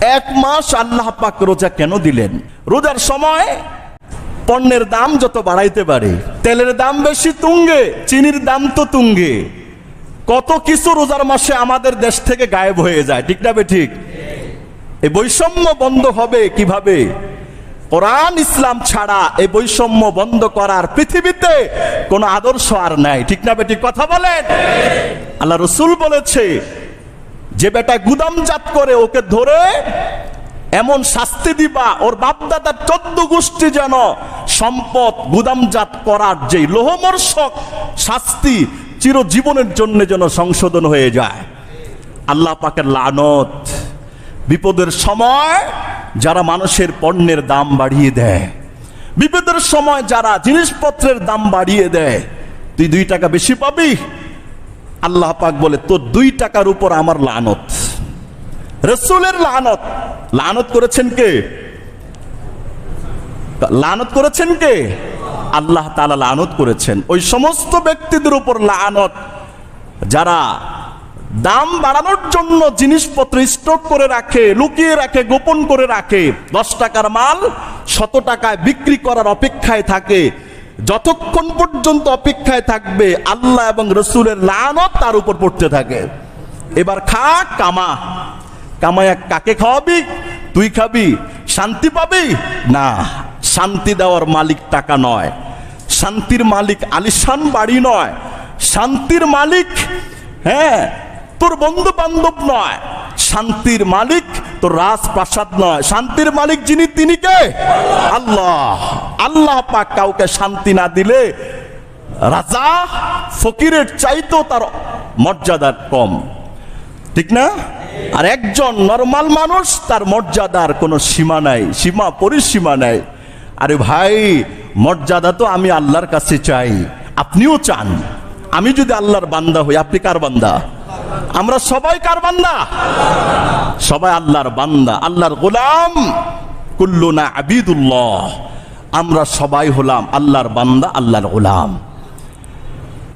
এক মাস আল্লাহ পাক রোজা কেন দিলেন? রোজার সময় পণ্যের দাম যত বাড়াইতে পারে, তেলের দাম বেশি তুঙ্গে, চিনির দাম তো তুঙ্গে। কত কিছু রোজার মাসে আমাদের দেশ থেকে গায়েব হয়ে যায়, ঠিক না ঠিক? এই বৈষম্য বন্ধ হবে কীভাবে? কোরআন, ইসলাম ছাড়া এই বৈষম্য বন্ধ করার পৃথিবীতে কোনো আদর্শ আর নাই, ঠিক না বেটি কথা বলেন? আল্লাহ রসুল বলেছে যে বেটা গুদামজাত করে ওকে ধরে এমন শাস্তি দিবা, ওর বাপদাদার চোদ্দ গোষ্ঠী যেন সম্পদ গুদামজাত করার যে লোহমর্ষক শাস্তি চিরজীবনের জন্য যেন সংশোধন হয়ে যায়। আল্লাহ পাকের লানত বিপদের সময় যারা মানুষের পণ্যের দাম বাড়িয়ে দেয়, বিপদের সময় যারা জিনিসপত্রের দাম বাড়িয়ে দেয়, তুই দুই টাকা বেশি পাবি? আল্লাহ পাক বলে, তোর দুই টাকার উপর আমার লানত। রসুলের লানত। লানত করেছেন কে? লানত করেছেন কে? আল্লাহ তালা লানত করেছেন। ওই সমস্ত ব্যক্তিদের উপর লানত। যারা দাম বাড়ানোর জন্য জিনিসপত্র স্টক করে রাখে, লুকিয়ে রাখে, গোপন করে রাখে, দশ টাকার মাল শত টাকায় বিক্রি করার অপেক্ষায় থাকে যতক্ষণ পর্যন্ত অপেক্ষায় থাকবে, আল্লাহ এবং রসুলের লানত তার উপর পড়তে থাকে। এবার খা, কামা। কামায়া কাকে খাওয়াবি? তুই খাবি? শান্তি পাবি? না, শান্তি দেওয়ার মালিক টাকা নয়। শান্তির মালিক আলিশান বাড়ি নয়। শান্তির মালিক হ্যাঁ তোর বন্ধু বান্ধব নয়। শান্তির মালিক তোর রাজপ্রাসাদ নয়, শান্তির মালিক যিনি, তিনি কে? আল্লাহ। আল্লাহ পাক কাউকে শান্তি না দিলে রাজা ফকিরের চাইতো তার মর্যাদা কম। ঠিক না? আর একজন নর্মাল মানুষ, তার মর্যাদার কোনো সীমা নাই, সীমা পরিসীমা নাই। আরে ভাই, মর্যাদা তো আমি আল্লাহর কাছে চাই। আপনিও চান। আমি যদি আল্লাহর বান্দা হই, আপনি কার বান্দা? আমরা সবাই কার বান্দা? সবাই আল্লাহর বান্দা, আল্লাহর গোলাম। কুল্লুনা আবিদুল্লাহ। আমরা সবাই হলাম আল্লাহর বান্দা, আল্লাহর গোলাম।